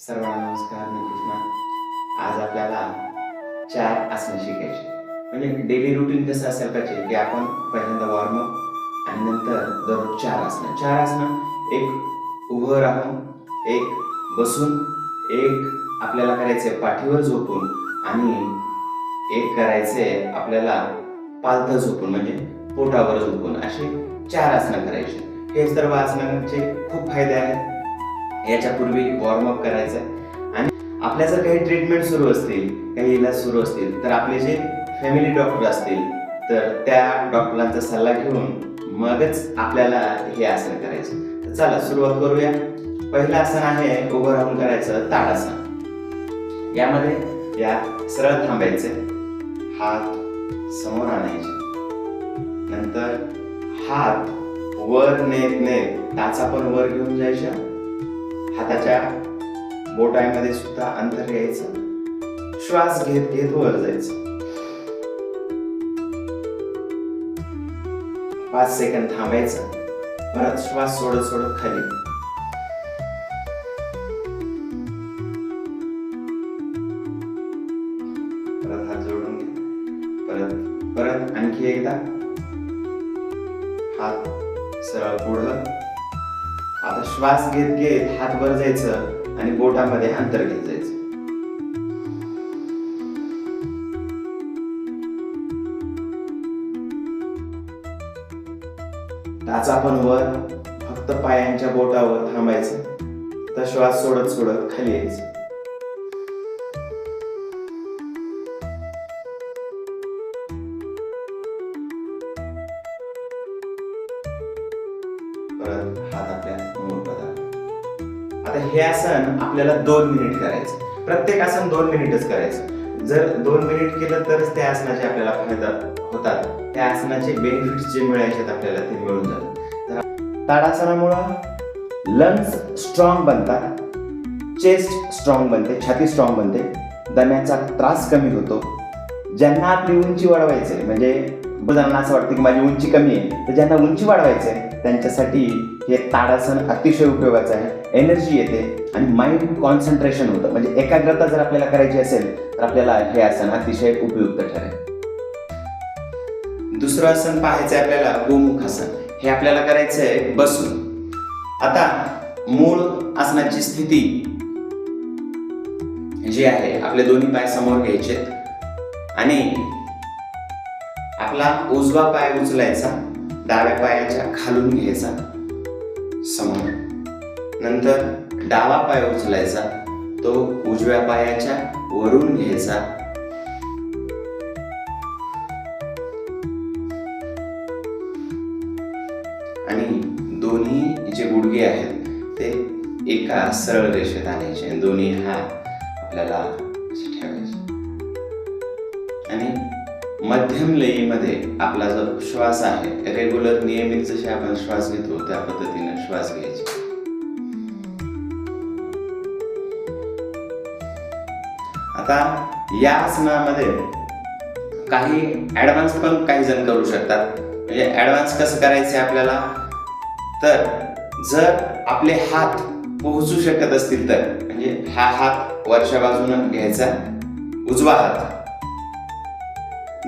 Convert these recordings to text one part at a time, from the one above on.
सर्वांना नमस्कार मी कृष्णा. आज आपल्याला चार आसनं शिकायची. म्हणजे डेली रुटीन कसं असायला पाहिजे की आपण पहिल्यांदा वॉर्मअप आणि नंतर दररोज चार आसनं. चार आसनं एक उभं राहून एक बसून एक आपल्याला करायचे पाठीवर झोपून आणि एक करायचे आपल्याला पालथं झोपून म्हणजे पोटावर झोपून असे चार आसनं करायचे. हे सर्व आसनांचे खूप फायदे आहेत. याच्यापूर्वी वॉर्मअप करायचं. आहे आणि आपल्या जर काही ट्रीटमेंट सुरू असतील काही इलाज सुरू असतील तर आपले जे फॅमिली डॉक्टर असतील तर त्या डॉक्टरांचा सल्ला घेऊन मगच आपल्याला हे आसन करायचं. तर चला सुरुवात करूया. पहिलं आसन आहे उभं राहून करायचं ताडासन. यामध्ये या सरळ थांबायचे. हात समोर आणायचे. नंतर हात वर नेत नेत टाचा पण वर घेऊन जायच्या हाताच्या बोटामध्ये सुद्धा अंतर घ्यायचं श्वास घेत घेत वर जायचं. पाच सेकंद थांबायचं. परत श्वास सोडत सोडत खाली. परत हात जोडून घ्या परत परत आणखी एकदा. हात सरळ पुढं. श्वास घेत घेत हात वर जायचं आणि बोटामध्ये अंतर घेत जायचं. टाचा पण वर फक्त पायांच्या बोटावर थांबायचं. तर श्वास सोडत सोडत खाली यायचं. परत हात आपल्या आता हे आसन आपल्याला दोन मिनिट करायचं. प्रत्येक आसन दोन मिनिटच करायचं. जर दोन मिनिट केलं तरच त्या आसनाचे आपल्याला फायदा होतात. त्या आसनाचे बेनिफिट्स जे मिळायचे आपल्याला ते मिळून जातात. तर ताडासनामुळं लंग्स स्ट्रॉंग बनतात चेस्ट स्ट्रॉंग बनते छाती स्ट्रॉंग बनते दम्याचा त्रास कमी होतो. ज्यांना आपली उंची वाढवायची म्हणजे जणांना असं वाटतं की माझी उंची कमी आहे तर ज्यांना उंची वाढवायची आहे त्यांच्यासाठी हे ताडासन अतिशय उपयोगाचं आहे. एनर्जी येते आणि माइंड कॉन्सन्ट्रेशन होतं. म्हणजे एकाग्रता जर आपल्याला करायची असेल तर आपल्याला हे आसन अतिशय उपयुक्त ठरेल. दुसरं आसन पाहायचं आहे आपल्याला गोमुख आसन. हे आपल्याला करायचं आहे बसून. आता मूळ आसनाची स्थिती जी आहे आपले दोन्ही पाय समोर घ्यायचे आणि आपला उजवा पाय उचलायचा. डाव्या पायाच्या खालून घ्यायचा. समोर. नंतर डावा पाय उचलायचा. तो उजव्या पायाच्या वरून घ्यायचा. आणि दोन्ही जे गुडघे आहेत ते एका सरळ रेषेत आणायचे. दोन्ही हात आपल्याला मध्यम लयीमध्ये आपला जो श्वास आहे रेग्युलर नियमित जसे आपण श्वास घेतो त्या पद्धतीने श्वास घ्यायचे. आता या आसनामध्ये काही ऍडव्हान्स पण काही जण करू शकतात. म्हणजे ऍडव्हान्स कसं करायचे आपल्याला? तर जर आपले हात पोहोचू शकत असतील तर म्हणजे हा हात वरच्या बाजूनं घ्यायचा उजवा हात.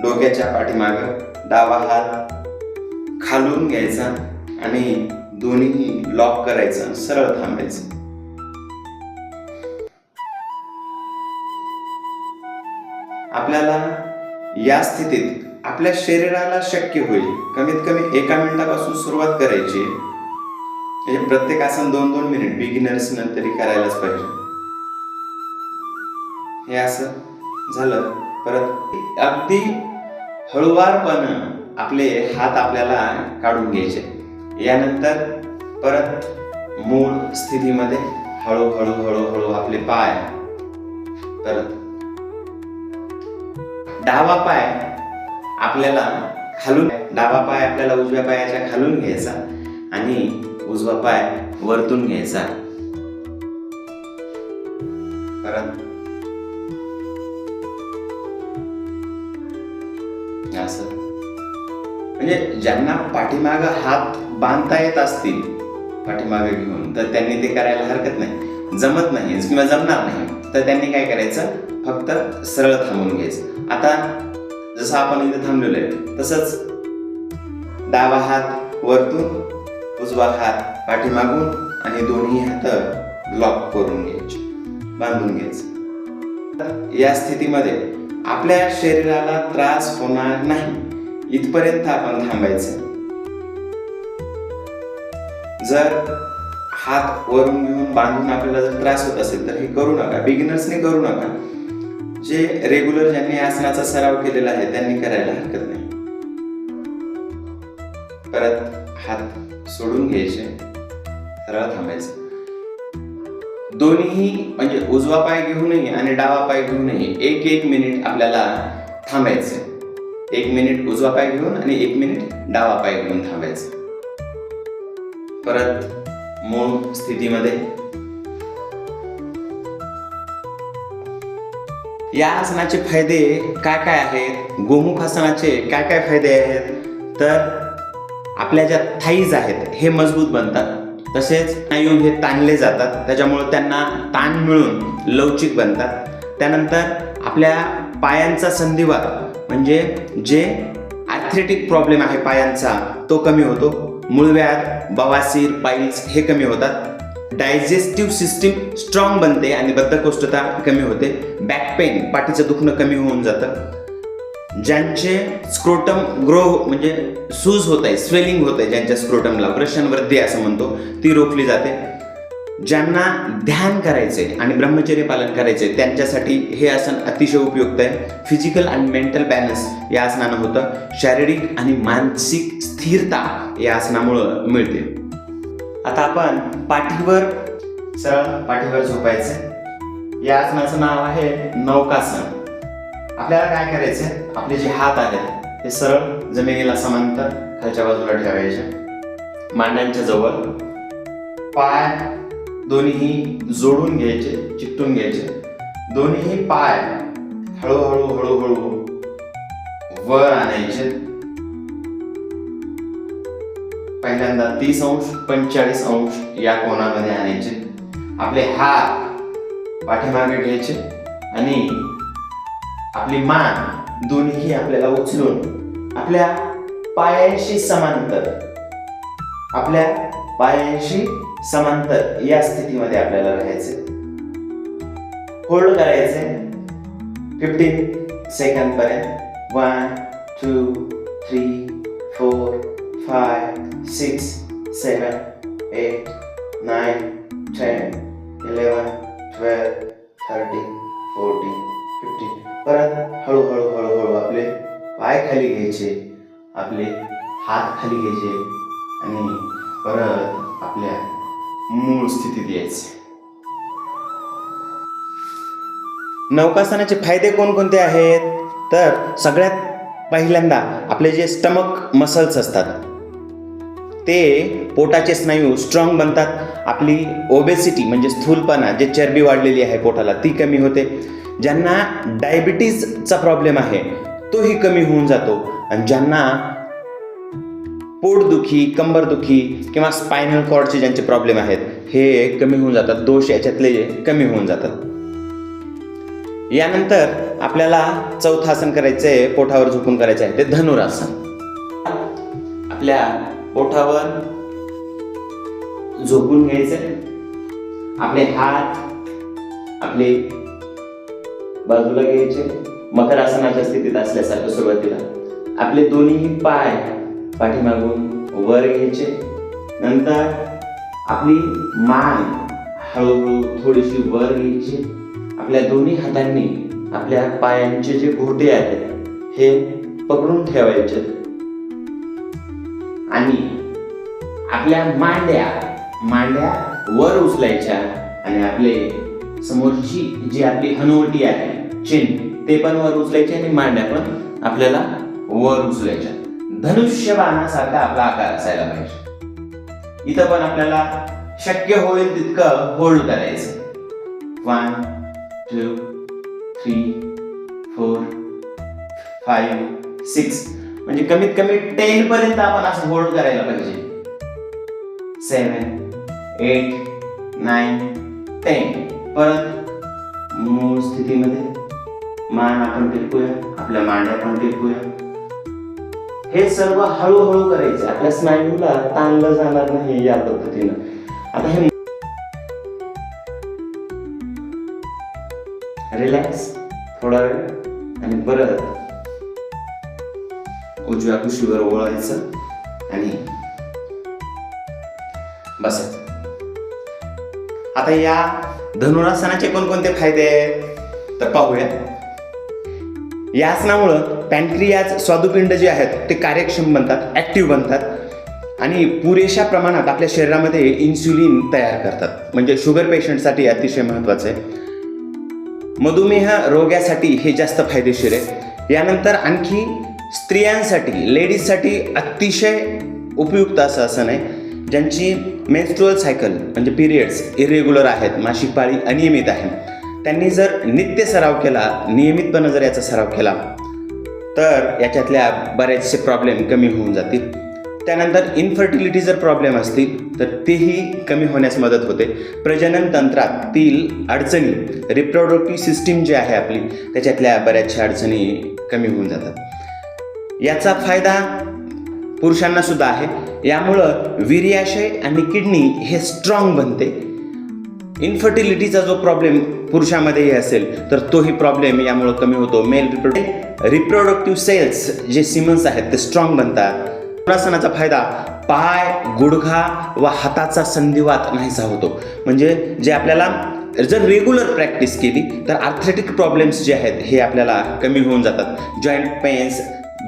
डोक्याच्या पाठीमाग डावा हात खालून घ्यायचा आणि दोन्ही लॉक करायचं सरळ थांबायचं. आपल्याला या स्थितीत आपल्या शरीराला शक्य होईल. कमीत कमी एका मिनिटापासून सुरुवात करायची म्हणजे प्रत्येक आसन दोन दोन मिनिट बिगिनर्स तरी करायलाच पाहिजे. हे असं झालं. परत अगदी हळुवारपणं आपले हात आपल्याला काढून घ्यायचे. यानंतर परत मूळ स्थितीमध्ये हळूहळू हळूहळू आपले पाय परत. डावा पाय आपल्याला खालून डावा पाय आपल्याला उजव्या पायाच्या खालून घ्यायचा आणि उजवा पाय वरतून घ्यायचा. परत म्हणजे ज्यांना पाठीमाग हात बांधता येत असतील पाठीमागे घेऊन तर त्यांनी ते करायला हरकत नाही. जमत नाही किंवा जमणार नाही तर त्यांनी काय करायचं? फक्त सरळ थांबून घ्यायचं. आता जसं आपण इथे थांबलेलो आहे तसंच डावा हात वरतून उजवा हात पाठीमागून आणि दोन्ही हात लॉक करून घ्यायचे बांधून घ्यायचं. तर या स्थितीमध्ये आपल्या शरीराला त्रास होणार नाही. इथपर्यंत आपण थांबायचं. जर हात वरून घेऊन बांधून आपल्याला जर त्रास होत असेल तर हे करू नका. बिगिनर्सने करू नका. जे रेग्युलर ज्यांनी आसनाचा सराव केलेला आहे त्यांनी करायला हरकत नाही. परत हात सोडून घ्यायचे. सरळ थांबायचं. दोन्ही म्हणजे उजवा पाय घेऊ नये आणि डावा पाय घेऊ नये. एक एक मिनिट आपल्याला थांबायचं एक मिनिट उजवा पाय घेऊन आणि एक मिनिट डावा पाय घेऊन थांबायचं. परत मूळ स्थितीमध्ये. या आसनाचे फायदे काय काय आहेत? गोमुख आसनाचे काय काय फायदे आहेत? तर आपल्या ज्या थाईज आहेत हे मजबूत बनतात. तसेच स्नायू हे ताणले जातात. त्याच्यामुळे त्यांना ताण मिळून लवचिक बनतात. त्यानंतर आपल्या पायांचा संधिवात म्हणजे जे ॲथलेटिक प्रॉब्लेम आहे पायांचा तो कमी होतो. मूळव्याध बवासीर पाईल्स हे कमी होतात. डायजेस्टिव्ह सिस्टीम स्ट्रॉंग बनते आणि बद्धकोष्ठता कमी होते. बॅक पेन पाठीचं दुखणं कमी होऊन जातं. ज्यांचे स्क्रोटम ग्रो म्हणजे सूज होत आहे स्वेलिंग होत आहे ज्यांच्या स्क्रोटमला प्रशन वृद्धी असं म्हणतो ती रोखली जाते. ज्यांना ध्यान करायचे आणि ब्रह्मचर्य पालन करायचे त्यांच्यासाठी हे आसन अतिशय उपयुक्त आहे. फिजिकल आणि मेंटल बॅलन्स या आसनानं होतं. शारीरिक आणि मानसिक स्थिरता या आसनामुळं मिळते. आता आपण पाठीवर सरळ पाठीवर झोपायचं या आसनाचं नाव आहे नौकासन. आपल्याला काय करायचं आपले जे हात आहेत ते सरळ जमिनीला समांतर खालच्या बाजूला ठेवायचे. मांड्यांच्या जवळ. पाय दोन्हीही जोडून घ्यायचे चिकटून घ्यायचे. दोन्ही पाय हळूहळू हळूहळू वर आणायचे. पहिल्यांदा तीस अंश पंचेचाळीस अंश या कोणामध्ये आणायचे. आपले हात पाठीमागे घ्यायचे आणि आपली मान दोन्हीही आपल्याला उचलून आपल्या पायांशी समांतर आपल्या पायांशी समांतर या स्थितीमध्ये आपल्याला राहायचे. होल्ड करायचे. फिफ्टीन सेकंद पर्यंत. One two three four five six seven eight nine ten eleven twelve thirteen fourteen fifteen परत हळूहळू हळूहळू आपले पाय खाली घ्यायचे. आपले हात खाली घ्यायचे. मूळ स्थितीत यायचे नौकासनाचे फायदे कोणकोणते आहेत? तर सगळ्यात पहिल्यांदा आपले जे स्टमक मसल्स असतात ते पोटाचे स्नायू स्ट्रॉंग बनतात. आपली ओबेसिटी म्हणजे स्थूलपणा जे चरबी वाढलेली आहे पोटाला ती कमी होते. ज्यांना डायबिटीजचा प्रॉब्लेम आहे तोही कमी होऊन जातो. आणि ज्यांना पोटदुखी कंबरदुखी किंवा स्पायनल कॉर्डचे ज्यांचे प्रॉब्लेम आहेत हे कमी होऊन जातात दोष याच्यातले कमी होऊन जातात. यानंतर आपल्याला चौथं आसन करायचं आहे पोटावर झोपून करायचं आहे ते धनुरासन. आपल्या पोटावर झोपून घ्यायचं आपले हात आपले बाजूला घ्यायचे मकर आसनाच्या स्थितीत असल्यासारखं सुरुवातीला. आपले दोन्ही पाय पाठीमागून वर घ्यायचे. नंतर आपली मान हळूहळू थोडीशी वर घ्यायची आपल्या दोन्ही हातांनी आपल्या पायांचे जे घोटे आहेत हे पकडून ठेवायचे. आणि आपल्या मांड्या मांड्या वर उचलायच्या आणि आपले समोरची जी आपली हनुवटी आहे चिन्ह ते पण वर उचलायचे आणि मांड्या पण आपल्याला वर उचलायच्या. धनुष्यबाणासारखा आपला आकार असायला पाहिजे. इथं पण आपल्याला शक्य होईल तितकं होल्ड करायचं. One two three four five six म्हणजे कमीत कमी टेन पर्यंत आपण असं होल्ड करायला पाहिजे. सेवन एट नाईन टेन परत मूळ स्थितीमध्ये मान आपण टिपूया आपल्या मांड्या पण टिपूया हे सर्व हळूहळू करायचे. आपल्या स्नायूला ताणलं जाणार नाही या पद्धतीनं. आता हे रिलॅक्स थोडा वेळ आणि परत उजव्या कुशीवर ओळायचं आणि बसायचं. आता या धनुरासनाचे कोणकोणते फायदे आहेत? तर पाहूया. या आसनामुळं पॅन्क्रियाज स्वादुपिंड जे आहेत ते कार्यक्षम बनतात ॲक्टिव्ह बनतात आणि पुरेशा प्रमाणात आपल्या शरीरामध्ये इन्सुलिन तयार करतात. म्हणजे शुगर पेशंटसाठी अतिशय महत्त्वाचं आहे. मधुमेह रोग्यासाठी हे जास्त फायदेशीर आहे. यानंतर आणखी स्त्रियांसाठी लेडीजसाठी अतिशय उपयुक्त असं आसन आहे ज्यांची मेन्स्ट्रुअल सायकल म्हणजे पिरियड्स इरेग्युलर आहेत मासिक पाळी अनियमित आहे. त्यांनी जर नित्य सराव केला नियमितपणे जर याचा सराव केला तर याच्यातल्या बरेचसे प्रॉब्लेम कमी होऊन जातील. त्यानंतर इन्फर्टिलिटी जर प्रॉब्लेम असतील तर तेही कमी होण्यास मदत होते. प्रजनन तंत्रातील अडचणी रिप्रोडक्टिव्ह सिस्टीम जी आहे आपली त्याच्यातल्या बऱ्याचशा अडचणी कमी होऊन जातात. याचा फायदा पुरुषांना सुद्धा आहे. यामुळं वीर्याशय आणि किडनी हे स्ट्रॉंग बनते. इन्फर्टिलिटीचा जो प्रॉब्लेम पुरुषामध्येही असेल तर तोही प्रॉब्लेम यामुळं कमी होतो. मेल रिप्रोडक्ट रिप्रोडक्टिव्ह सेल्स जे सिमन्स आहेत ते स्ट्रॉंग बनतात. आसनाचा फायदा पाय गुडघा व हाताचा संधिवात नाहीसा होतो. म्हणजे जे आपल्याला जर रेग्युलर प्रॅक्टिस केली तर आर्थेटिक प्रॉब्लेम्स जे आहेत हे आपल्याला कमी होऊन जातात. जॉईंट पेन्स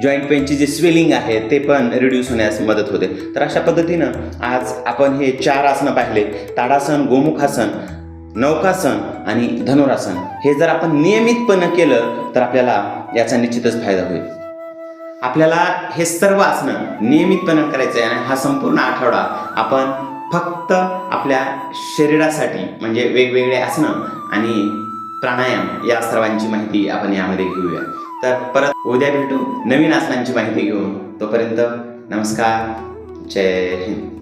जॉईंट पेनची जे स्वेलिंग आहे ते पण रिड्यूस होण्यास मदत होते. तर अशा पद्धतीनं आज आपण हे चार आसनं पाहिले ताडासन गोमुखासन नौकासन आणि धनुरासन हे जर आपण नियमितपणे केलं तर आपल्याला याचा निश्चितच फायदा होईल. आपल्याला हे सर्व आसनं नियमितपणे करायचं आहे आणि हा संपूर्ण आठवडा आपण फक्त आपल्या शरीरासाठी म्हणजे वेगवेगळे आसनं आणि प्राणायाम या सर्वांची माहिती आपण यामध्ये घेऊया. तर परत उद्या भेटू नवीन आसनांची माहिती घेऊन. तोपर्यंत नमस्कार. जय हिंद.